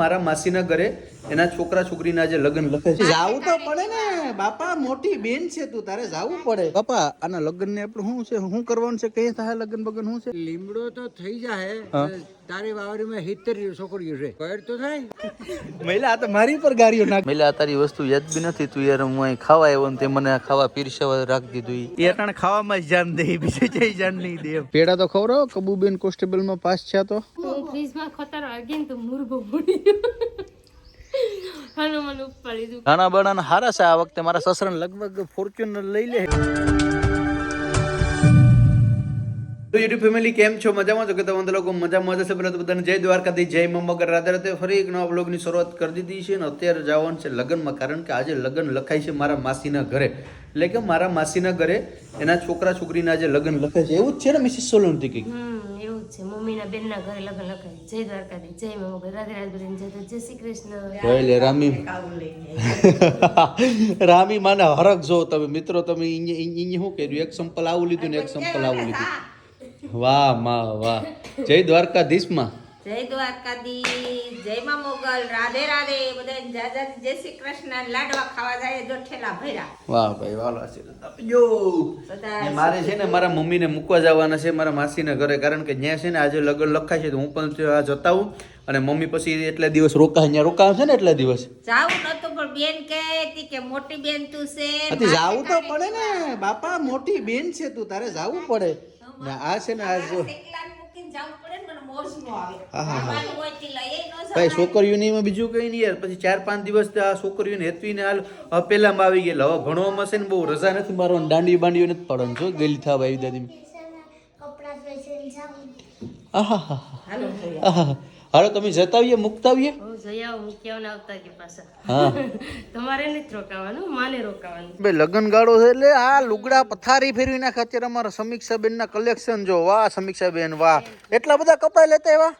મારા માસીના ઘરે એના છોકરા છોકરીના જે લગ્ન લખે છે. જાવું તો પડે ને. બાપા મોટી બેન છે તું તારે જાવું પડે. બાપા આના લગ્ન ને આપણે શું છે? શું કરવાનું છે? કઈ થાય લગ્ન બગન શું છે? લીમડો તો થઈ જાય. તારી વાવડીમાં હિત્તેર છોકરીઓ છે. કર તો થાય. મહિલા આ તો મારી પર ગાડીઓ નાખ. મહિલા તારી વસ્તુ યાદ બી નથી તું યાર. હું અહીં ખાવા આવ્યો ને તે મને ખાવા પીરસવા રાખી દીધું એ અટાણે ખાવામાં જ જાન દે બીજે જઈ જાન નહીં દે. પેડા તો ખવરો કબુબેન કોન્સ્ટેબલમાં પાસ છે તો. ફ્રીજમાં ખતર વાગીને તો મુરગો પડી ગયો હનુમાન ઉપર લીધું નાના બના હારા છે આ વખતે મારા સસરાને લગભગ ફોર્ચ્યુનર લઈ લે. તો યુટ્યુબ ફેમિલી કેમ છો? મજામાં છો? કે તમે લોકો મજામાં જશે પહેલાં તો બધાને જય દ્વારકાથી જય મમ્મગર રાધે રાતે ફરી એક નવા બ્લોગની શરૂઆત કરી દીધી છે અને અત્યારે જવાનું છે લગ્નમાં કારણ કે આજે લગ્ન લખાય છે મારા માસીના ઘરે. એટલે કે મારા માસીના ઘરે એના છોકરા છોકરીના જે લગ્ન લખે છે. એવું જ છે ને મિસિસ સોલંકી કંઈક? છે. મમ્મીના બેનના ઘરે લગ્ન લખાય. જય દ્વારકાધી જય મમ્મી રાધે રાધે જય તો જય શ્રી કૃષ્ણ. રામી. રામી માને હરખ જો તમે. મિત્રો તમે અહીંયા શું કર્યું? એક સંપલ આવું લીધું ને એક સંપલ આવું લીધું. વાહમાં વાહ. જય દ્વારકાધીશમાં જય દ્વારકા જય માં મોગલ રાધે રાધે બધા જાજા જય શ્રી કૃષ્ણ લાડવા ખાવા જાય જો ઠેલા ભર્યા. વાહ ભાઈ વાલો આપજો મારે છે ને મારા મમ્મીને મૂકવા જવાના છે મારા માસીના ઘરે કારણ કે ત્યાં છે ને આજે લગ્ન લખાય છે તો હું પણ ત્યાં જતા આવું અને મમ્મી પછી એટલા દિવસ રોકા ત્યાં રોકાવ છે ને એટલા દિવસ. જાવું નતું પણ બેન કહેતી કે મોટી બેન તું છે અતિ જાવું તો પડે ને. બાપા મોટી બેન છે તું તારે જાવું પડે. આ છે ને આ જો. ભાઈ છોકરીઓની બીજું કઈ નહીં યાર. પછી ચાર પાંચ દિવસ તો આ છોકરીઓને હેતવીને હાલ પેલામાં આવી ગયેલા. હવે ભણવામાં છે ને બહુ રજા નથી મારવાની. દાંડી બાંડીઓ નથી પડવાનું. છો ગયેલી થવા આવી દાદી આહા હા ભૈયા. હાલો તમે જતા આવીએ મૂકતા આવીએ તમારે નથી રોકાવાનું માને રોકાવાનું. ભાઈ લગ્ન ગાળો છે એટલે આ લુગડા પથારી ફેરવી નાખે અત્યારે અમારા સમીક્ષા બેન ના કલેક્શન જો વાહ સમીક્ષા બેન વાહ. એટલા બધા કપડા લેતા એવા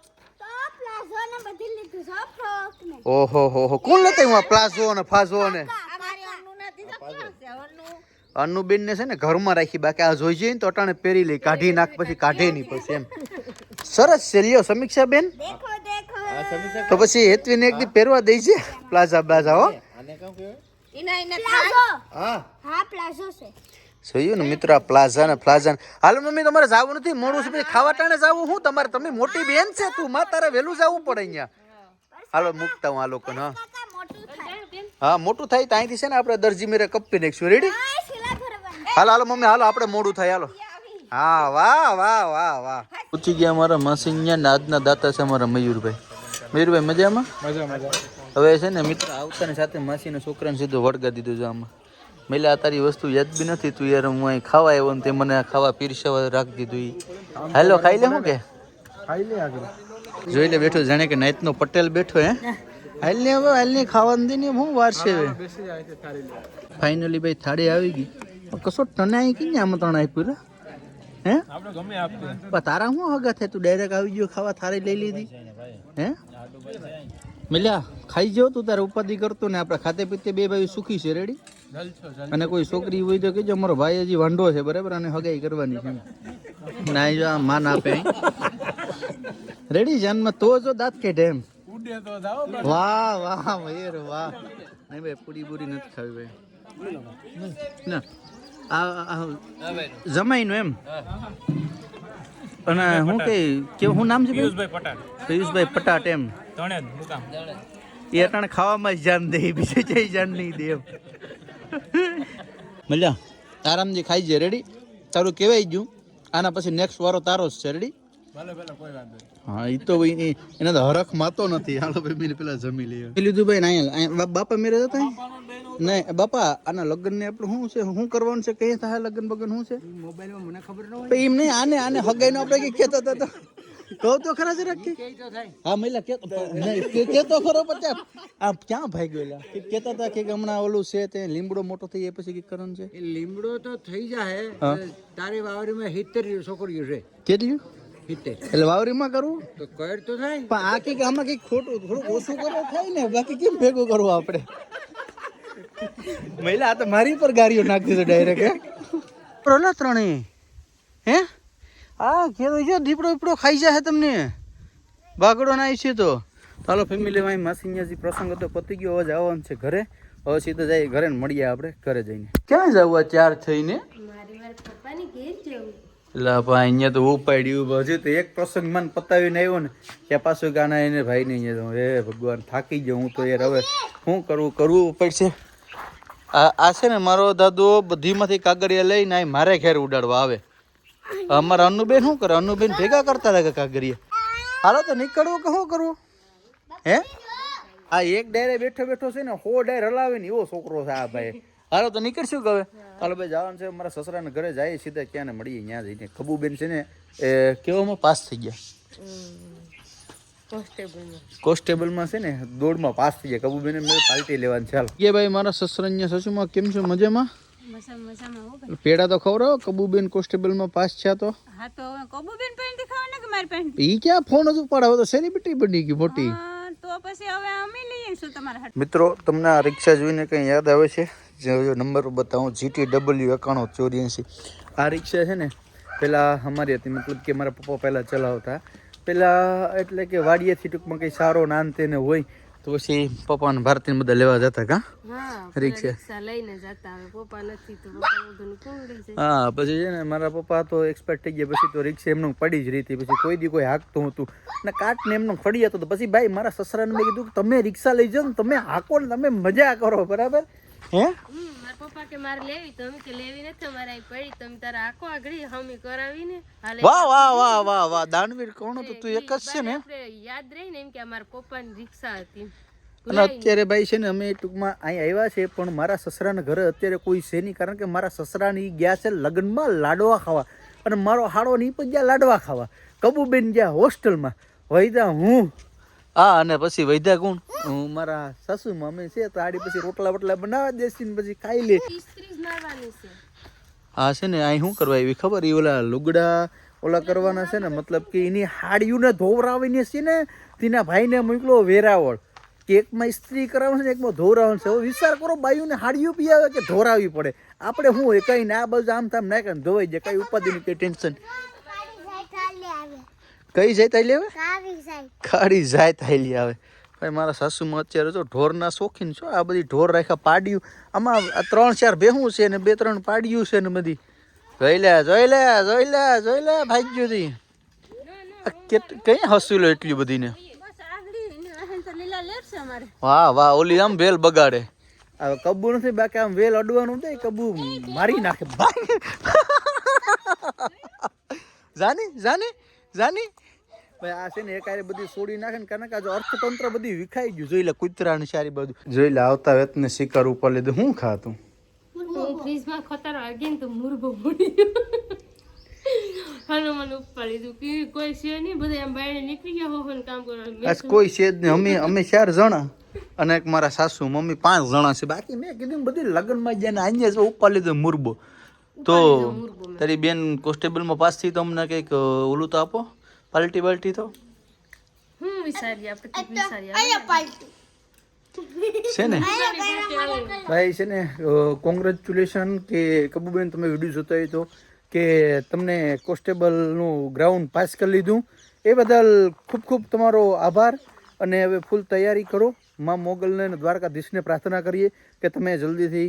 ઓહો હો હો કોણ લેતા એવા પ્લાઝો ને ફાઝો ને અન્નુબેન ને છે ને ઘરમાં રાખી બાકી આ જોઈ જઈએ ને તો અટાણે પહેરી લઈ કાઢી નાખ પછી કાઢે નહીં પછી એમ. સરસ છે. લ્યો સમીક્ષા બેન તો પછી હેતવીને એક દી પહેરવા દઈ છે. પ્લાઝા બ્લાઝા હો. જોયું ને મિત્રો આ પ્લાઝા ને પ્લાઝા હાલ મમ્મી તમારે જાવું નથી? મોડું છે ખાવા ટાણે જાવું હું? તમારે તમે મોટી બેન છે તું. માં તારે વહેલું જવું પડે અહીંયા. હાલો મૂકતા હું આ લોકોને હા. હા મોટું થાય તો અહીંથી છે ને આપણે દરજી મેરે કપી નાખશું. રેડી હાલો હાલો મમ્મી હાલો આપણે મોડું થાય. હાલો. હા વાહ વાહ વાહ વાહ. પૂછી ગયા મારા માસી ના આજના દાતા છે અમારા મયુરભાઈ. મયુરભાઈ મજામાં? મજા મજા. હવે છે ને મિત્ર આવતાની સાથે માસીને છોકરાને સીધો વળગા દીધું છે આમાં. મેલે આ તારી વસ્તુ યાદ બી નથી તું યાર હું અહીં ખાવા આવ્યો ને તે મને ખાવા પીરસવા રાખી દીધું હેલો ખાઈ લે હું કે? ખાઈ લે આગળ. જોઈ લે બેઠો જાણે કે નાઈટનો પટેલ બેઠો હે. હાલ ને હવે હાલ ને ખાવાનું ને હું વાર છે ફાઇનલી ભાઈ થાળી આવી ગઈ. કશો તને અહીં કઈ આમંત્રણ આપ્યું રે? હે? આપણે ગમે પણ તારા શું હગા થાય? તું ડાયરેક્ટ આવી ગયો ખાવા થાળી લઈ લીધી. હે? મિલ્યા ખાઈ જો તું તારે ઉપાધિ કરતો ને આપણે ખાતે પીતે બે ભાઈ સુખી છે રેડી અને કોઈ છોકરી હોય તો કહેજો મારો ભાઈ હજી વાંઢો છે બરાબર? અને હગાઈ કરવાની છે. ના જો આ માન આપે. રેડી જાનમાં તો જો દાંત કેઢે એમ. વાહ વાહ મયુર વાહ. નહીં ભાઈ પૂરી પૂરી નથી ખાવી ભાઈ. ના. જમાઈનું એમ? અને હું કે કેવું શું નામ છે પિયુષભાઈ પટાટ પિયુષભાઈ પટાટ એમ. એ અટાણે ખાવામાં જ જાન દે બીજે જઈ જાન નહીં દે એમ. મજા આરામથી ખાઈ છે રેડી તારું કહેવાય ગયું. આના પછી નેક્સ્ટ વારો તારો જ છે રેડી હા એ તો ભાઈ એને તો હરખ માતો નથી. હાલો ભાઈ મેં પેલા જમી લઈએ. લીધું ભાઈ ના બાપા મેરે જતા નહીં બાપા આના લગ્ન ને આપણે શું છે? શું કરવાનું છે? કઈ થાય લગ્ન બગન શું છે? મોબાઈલમાં મને ખબર ન હોય એમ નહીં આને આને હગાઈ નો આપણે કઈ કહેતા હતો તો. તો ખરા છે રાખી કે હા મહિલા કે કે કેતો ખરો પણ આ ક્યાં ભાઈ ગયેલા? કે કહેતા હતા કે હમણાં ઓલું છે તે લીમડો મોટો થઈ એ પછી કઈ કરવાનું છે? લીમડો તો થઈ જાય તારે તારી વાવડીમાં હિત્તેર છોકરીઓ છે. કેટલી? એટલે વાવરીમાં કરવું? તો કર તો થાય. પણ આ કંઈક આમાં કંઈક ખોટું થોડું ઓછું કરો થાય ને બાકી કેમ ભેગું કરવું આપણે? મહિલા આ તો મારી પર ગાડીઓ નાખતી છે ડાયરેક્ટ હે? પ્રોલા ત્રણેય. હે? આ કેવો જો દીપડો દીપડો ખાઈ જાય તમને. બાગડો ના છે તો. ચાલો ફેમિલી માં માસી અહીંયા પ્રસંગ હતો પતી ગયો. હવે જવાનું છે ઘરે. હવે સીધા જાય ઘરે ને મળીએ આપણે ઘરે જઈને. ક્યાં જવું આ ચાર થઈને? ભાઈ અહીંયા તો ઉપાડ્યું હજુ તો એક પ્રસંગ મને પતાવીને આવ્યો ને ત્યાં પાછું ગાના એને ભાઈ ને અહીંયા. હે ભગવાન થાકી ગયો હું તો યાર. હવે શું કરવું કરવું પડશે. આ છે ને મારો દાદો બધીમાંથી કાગળિયા લઈને આ મારે ઘેર ઉડાડવા આવે. અમારા અનુબેન શું કરે? અનુબેન ભેગા કરતા લાગે કાગળિયા. હાલો તો નીકળવું કે શું કરવું? હે? આ એક ડાયરે બેઠો બેઠો છે ને, હો ડાયર હલાવે ને એવો છોકરો છે આ ભાઈ. હાલો તો નીકળશું કે હવે? હાલો ભાઈ, જવાનું છે. મારા સસરાના ઘરે જઈએ સીધા ક્યાં ને મળીએ ત્યાં જઈને. ખબુબેન છે ને, એ કેવામાં પાસ થઈ ગયા. કોન્સ્ટેબલમાં. છે ને દોડમાં પાસ થઈ ગયા કબુબેન મેં પાર્ટી લેવાની ચાલ કે ભાઈ મારા સસરાnya સસુમાં કેમ છો? મજામાં? પેડા તો ખવડાવો કબુબેન કોન્સ્ટેબલમાં પાસ થયા તો? હા તો હવે પેન્ટ દેખાવા કે મારી પેન્ટ? ઈ ક્યાં ફોન જ ઉપાડાવો? તો સેલિબ્રિટી બની ગઈ મોટી. તો પછી હવે અમે લઈ તમારા હાથ મિત્રો તમને આ રિક્ષા જોઈને કંઈ યાદ આવે છે? જો નંબર બતાવું. જીટી ડબલ્યુ એકાણું ચોર્યાસી. આ રિક્ષા છે ને પહેલાં અમારી હતી મતલબ કે મારા પપ્પા પહેલાં ચલાવતા. પહેલાં એટલે કે વાડીએથી ટૂંકમાં કંઈ સારો નાન તેને હોય તો પછી પપ્પાને ભારતીને બધા લેવા જતા કા? હા રિક્ષા. લઈને જતા હવે પપ્પા નથી તો હા પછી છે ને મારા પપ્પા તો એક્સપર્ટ થઈ ગયા પછી તો રિક્ષા એમનું પડી જ રહી હતી પછી કોઈ દી કોઈ હાંકતું હતું. ને કાટને એમનું ફળી હતો તો પછી ભાઈ મારા સસરાને મેં કીધું કે તમે રિક્ષા લઈ જાઓ ને તમે હાંકો ને તમે મજા કરો બરાબર? હે? પપ્પા કે મારે લેવી તો અમે કે લેવી નથી અમારે અહીં પડી. તમે તારા આખો આગળ હમી કરાવીને હાલે. વાહ વાહ વાહ વાહ વાહ દાનવીર કોણ હતું તું એક જ છે ને? યાદ રહી ને એમ કે અમારા પપ્પાની રિક્ષા હતી. અને અત્યારે ભાઈ છે ને અમે ટૂંકમાં અહીં આવ્યા છે પણ મારા સસરાના ઘરે અત્યારે કોઈ છે નહીં કારણ કે મારા સસરાની ગયા છે લગ્નમાં લાડવા ખાવા. અને મારો હાડો નહીં પણ ગયા લાડવા ખાવા. કબુબેન ગયા હોસ્ટેલમાં. વૈદા હું હા અને પછી વૈદા કોણ હું મારા સાસુ મમ્મી છે તો આડી પછી રોટલા વટલા બનાવવા દેસી ને પછી ખાઈ લે. હા છે ને અહીં શું કરવા એવી ખબર? એ ઓલા લુગડા ઓલા કરવાના છે ને મતલબ કે એની હાડીઓને ધોવરાવીને છે ને તેના ભાઈને મોકલો વેરાવળ. કે એકમાં ઇસ્ત્રી કરાવવાનું છે એકમાં ધોવરાવવાનું છે. હવે વિચાર કરો બાયુને હાડીઓ પી આવે કે ધોરાવી પડે. આપણે શું હોય કંઈ ના આ બાજુ આમ થામ નાખે ને ધોવાઈ જાય કઈ ઉપાધિની કઈ ટેન્શન. કઈ જાય તાઈ લેવે કાળી જાય. તાઈ આવે ભાઈ મારા સાસુમાં અત્યારે જો ઢોરના શોખીન છો આ બધી ઢોર રાખ્યા પાડ્યું. આમાં આ ત્રણ ચાર બેહું છે ને બે ત્રણ પાડ્યું છે ને બધી. જોઈ લે જોઈ લે જોઈ લે જોઈ લે ભાઈ કેટ કઈ હસું લો એટલી બધી ને વાહ વાહ ઓલી આમ વેલ બગાડે. હવે કબુ નથી બાકી આમ વેલ અડવાનું નહીં કબુ મારી નાખે. ભાઈ. જાની જાની. જાની? ભાઈ આ છે ને એક આરે બધી છોડી નાખે ને કારણ કે અર્થતંત્ર બધી વિખાઈ ગયું. જોઈ લે કૂતરાની સારી બધું. જોઈ લે આવતા શિકાર ઉપર લીધું. હું ખાતું હું ફ્રીજમાં ખતર વાગી તો મુરગો પડી ગયો હાલો મને ઉપાડી કે કોઈ છે નહીં બધા એમ બાયણે નીકળી ગયા હોવાનું કામ કરવા. આજ કોઈ છે જ નહીં. અમે અમે ચાર જણા અને એક મારા સાસુ મમ્મી પાંચ જણા છે. બાકી મેં કીધું બધી લગ્નમાં જઈને અહીંયા જ ઉપર લીધો મુરબો. તો તારી બેન કોન્સ્ટેબલમાં પાસ થઈ તો અમને કંઈક ઓલું તો આપો. પાલટી બાલ્ટી તો. હું વિચારીએ આપણે વિચારીએ છે ને? ભાઈ છે ને કોંગ્રેચ્યુલેશન કે કબુબેન તમે વીડિયો જોતા હોય તો કે તમને કોન્સ્ટેબલનું ગ્રાઉન્ડ પાસ કરી લીધું. એ બદલ ખૂબ ખૂબ તમારો આભાર. અને હવે ફૂલ તૈયારી કરો. માં મોગલને અને દ્વારકાધીશને પ્રાર્થના કરીએ કે તમે જલ્દીથી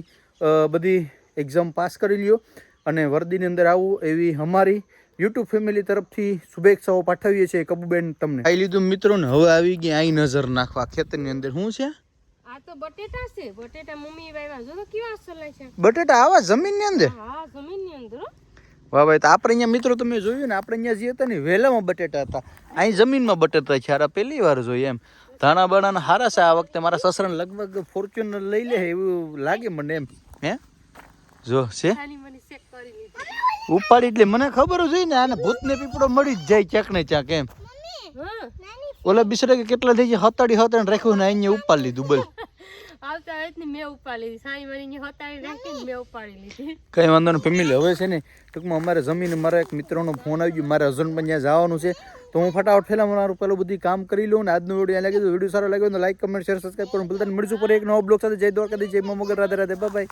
બધી એક્ઝામ પાસ કરી લ્યો. અને વર્દીની અંદર આવું એવી અમારી યુટ્યુબ ફેમિલી તરફથી શુભેચ્છાઓ પાઠવીએ છીએ કબુબેન તમને. ખાઈ લીધું મિત્રોને હવે આવી ગઈ આઈ નજર નાખવા ખેતરની અંદર. શું છે? આ તો બટેટા છે. બટેટા મમ્મી વાવ્યા. જો તો કેવા સલાય છે. બટેટા આવા જમીનની અંદર? હા જમીનની અંદર વાહ ભાઈ તો આપણે અહીંયા મિત્રો તમે જોયું ને આપણે અહીંયા જે હતા ને વહેલામાં બટેટા હતા. અહીં જમીનમાં બટેટા છે. આ પહેલી વાર જોઈએ એમ. ધાણા બાણાના હારા છે. આ વખતે મારા સસરાને લગભગ ફોર્ચ્યુનર લઈ લે એવું લાગે મને એમ. હે? જો છે? ઉપાડી એટલે મને ખબર જ હોય ને આને ભૂતને પીપળો મળી જ જાય ક્યાંક ને ક્યાંક એમ. ઓલા બિસરે કે કેટલા થઈ ગયા? હતાડી હતાડી રાખ્યું ને અહીંયા ઉપાડી લીધું બોલ. ને કઈ વાંધો નહીં ફેમિલી હવે છે ને ટૂંકમાં અમારે જમીન મારા એક મિત્રનો ફોન આવી ગયો મારા હસબન્ડ પણ ત્યાં જવાનું છે. તો હું ફટાફટ પહેલાં મારું પેલું બધી કામ કરી લઉં ને આજનો વીડિયો લાગે તો વીડિયો સારો લાગ્યો તો લાઈક કમેન્ટ શેર સબસ્ક્રાઈબ કરો ભૂલતા મળીશું પર એક નવો બ્લોગ સાથે. જય દ્વારકા જય મા મગર. રાધે રાધે. બાય